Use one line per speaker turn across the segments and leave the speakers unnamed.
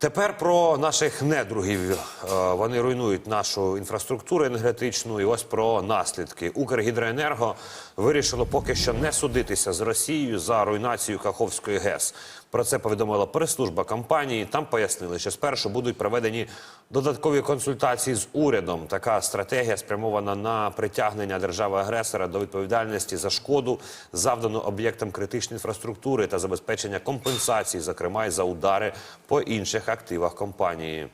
Тепер про наших недругів. Е, Вони руйнують нашу інфраструктуру енергетичну. І ось про наслідки. Укргідроенерго вирішило поки що не судитися з Росією за руйнацію Каховської ГЕС. Про це повідомила прес-служба компанії. Там пояснили, що спершу будуть проведені додаткові консультації з урядом. Така стратегія спрямована на притягнення держави-агресора до відповідальності за шкоду, завдану об'єктам критичної інфраструктури та забезпечення компенсації, зокрема й за удари по інших активах компанії.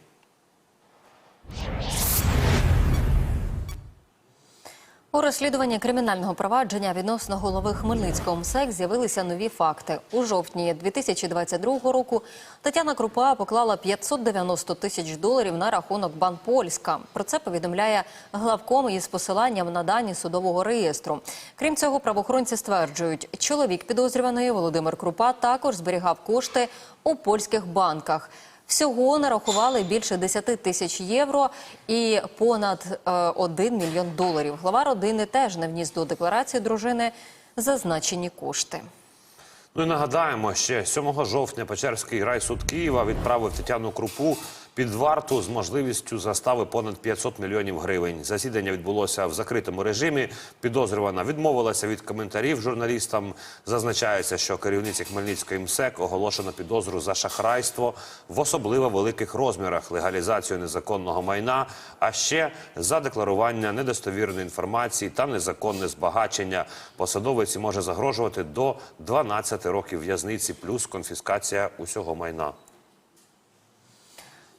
У розслідуванні кримінального провадження відносно голови Хмельницького МСЕК з'явилися нові факти. У жовтні 2022 року Тетяна Крупа поклала 590 тисяч доларів на рахунок Банпольська. Про це повідомляє главком із посиланням на дані судового реєстру. Крім цього, правоохоронці стверджують, чоловік підозрюваний Володимир Крупа також зберігав кошти у польських банках. Всього нарахували більше 10 тисяч євро і понад е, 1 мільйон доларів. Глава родини теж не вніс до декларації дружини зазначені кошти.
Ну і нагадаємо, ще 7 жовтня Печерський райсуд Києва відправив Тетяну Крупу під варту з можливістю застави понад 500 мільйонів гривень. Засідання відбулося в закритому режимі. Підозрювана відмовилася від коментарів журналістам. Зазначається, що керівниці Хмельницької МСЕК оголошено підозру за шахрайство в особливо великих розмірах, легалізацію незаконного майна, а ще за декларування недостовірної інформації та незаконне збагачення. Посадовиці може загрожувати до 12 років в'язниці плюс конфіскація усього майна.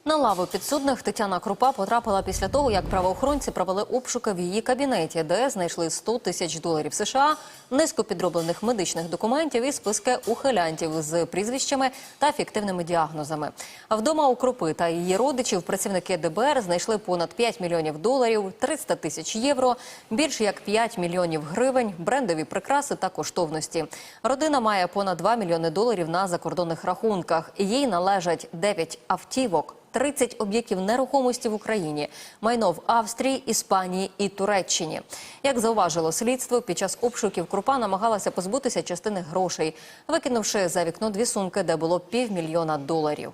На лаву підсудних Тетяна Крупа потрапила після того, як правоохоронці провели обшуки в її кабінеті, де знайшли 100 тисяч доларів США, низку підроблених медичних документів і списки ухилянтів з прізвищами та фіктивними діагнозами. А вдома у Крупи та її родичів працівники ДБР знайшли понад 5 мільйонів доларів, 300 тисяч євро, більше як 5 мільйонів гривень, брендові прикраси та коштовності. Родина має понад 2 мільйони доларів на закордонних рахунках. Їй належать 9 автівок. 30 об'єктів нерухомості в Україні, майно в Австрії, Іспанії і Туреччині. Як зауважило слідство, під час обшуків Крупа намагалася позбутися частини грошей, викинувши за вікно дві сумки, де було півмільйона доларів.